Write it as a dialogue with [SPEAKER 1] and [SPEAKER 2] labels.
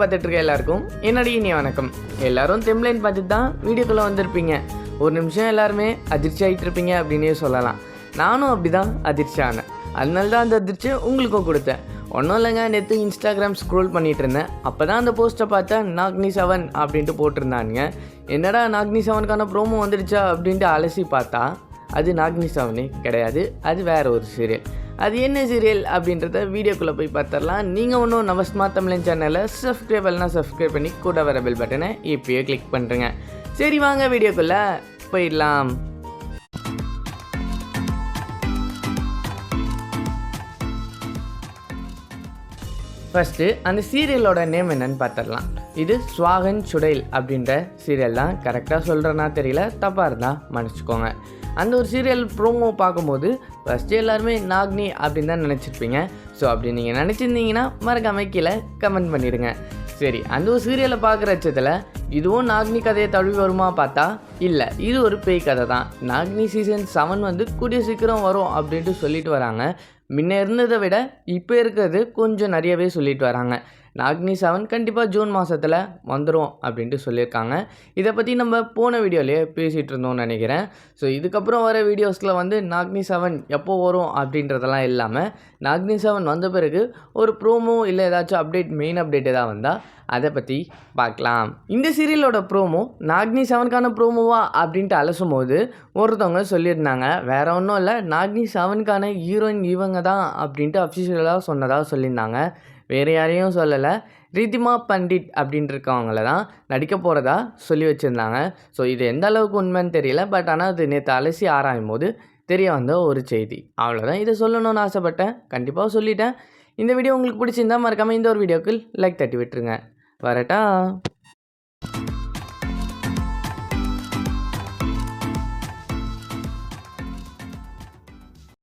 [SPEAKER 1] பார்த்துட்டு இருக்க எல்லாருக்கும். என்னடி இனி வணக்கம். எல்லாரும் தெம்லைன் பார்த்துட்டு தான் வீடியோக்குள்ளே வந்திருப்பீங்க. ஒரு நிமிஷம் எல்லாருமே அதிர்ச்சி ஆகிட்டு இருப்பீங்க அப்படின்னே சொல்லலாம். நானும் அப்படி தான் அதிர்ச்சி ஆனேன். அதனால தான் அந்த அதிர்ச்சி உங்களுக்கும் கொடுத்தேன். ஒன்றும் இல்லைங்க நேற்று இன்ஸ்டாகிராம் ஸ்க்ரோல் பண்ணிகிட்டு இருந்தேன் அப்போ தான் அந்த போஸ்ட்டை பார்த்தேன் நாக்னி செவன் அப்படின்ட்டு போட்டிருந்தானுங்க. என்னடா நாக்னி செவனுக்கான ப்ரோமோ வந்துடுச்சா அப்படின்ட்டு அலசி பார்த்தா அது நாக்னி செவனே கிடையாது. அது வேற ஒரு சீரியல் அது என்ன சீரியல் அப்படின்றத வீடியோக்குள்ளே போய் பார்த்துடலாம். நீங்கள் ஒன்றும் நவஸ்மா தமிழன் சேனலை சப்ஸ்கிரைப் எல்லாம் சப்ஸ்கிரைப் பண்ணி கூட வர பெல் பட்டனை இப்போயே கிளிக் பண்ணுறேங்க சரி வாங்க வீடியோக்குள்ளே போயிடலாம். ஃபஸ்ட்டு அந்த சீரியலோட நேம் என்னன்னு பார்த்துடலாம். இது சுவாகன் சுடைல் அப்படின்ற சீரியல் தான். கரெக்டாக சொல்கிறேன்னா தெரியல. தப்பாக இருந்தால் மன்னிச்சுக்கோங்க. அந்த ஒரு சீரியல் ப்ரோமோ பார்க்கும்போது ஃபஸ்ட்டு எல்லாருமே நாக்னி அப்படின்னு தான் நினச்சிருப்பீங்க. ஸோ அப்படி நீங்கள் நினச்சிருந்தீங்கன்னா மறக்காமல் கீழே கமெண்ட் பண்ணிடுங்க. சரி அந்த ஒரு சீரியலை பார்க்குற பட்சத்தில் இதுவும் நாக்னி கதையை தழுவி வருமா பார்த்தா? இல்லை இது ஒரு பேய் கதை தான். நாக்னி சீசன் செவன் வந்து கூடிய சீக்கிரம் வரும் அப்படின்ட்டு சொல்லிட்டு வராங்க. முன்ன இருந்ததை விட இப்போ இருக்கிறது கொஞ்சம் நிறையவே சொல்லிட்டு வராங்க. நாக்னி செவன் கண்டிப்பாக ஜூன் மாதத்தில் வந்துடும் அப்படின்ட்டு சொல்லியிருக்காங்க. இதை பற்றி நம்ம போன வீடியோலேயே பேசிகிட்டு இருந்தோம்னு நினைக்கிறேன். ஸோ இதுக்கப்புறம் வர வீடியோஸில் வந்து நாக்னி செவன் எப்போ வரும் அப்படின்றதெல்லாம் இல்லாமல் நாக்னி செவன் வந்த பிறகு ஒரு ப்ரோமோ இல்லை ஏதாச்சும் அப்டேட் மெயின் அப்டேட் ஏதாவது வந்தால் அதை பற்றி பார்க்கலாம் இந்த சீரியலோட ப்ரோமோ நாக்னி செவனுக்கான ப்ரோமோவா அப்படின்ட்டு அலசும் போது ஒருத்தவங்க சொல்லியிருந்தாங்க. வேற ஒன்றும் இல்லை நாக்னி செவனுக்கான ஹீரோயின் இவங்க தான் அப்படின்ட்டு அஃபிஷியலாக சொன்னதாக சொல்லியிருந்தாங்க. வேறு யாரையும் சொல்லலை. ரிதிமா பண்டிட் அப்படின்ட்டு இருக்கவங்கள தான் நடிக்க போகிறதா சொல்லி வச்சுருந்தாங்க. ஸோ இது எந்த அளவுக்கு உண்மைன்னு தெரியல. பட் ஆனால் அது நேற்று அலசி ஆராயும் போது தெரிய வந்த ஒரு செய்தி. அவ்வளோதான் இதை சொல்லணும்னு ஆசைப்பட்டேன். கண்டிப்பாக சொல்லிட்டேன். இந்த வீடியோ உங்களுக்கு பிடிச்சிருந்தா மறக்காமல் இந்த ஒரு வீடியோக்கு லைக் தட்டி விட்டுருங்க. வரட்டா.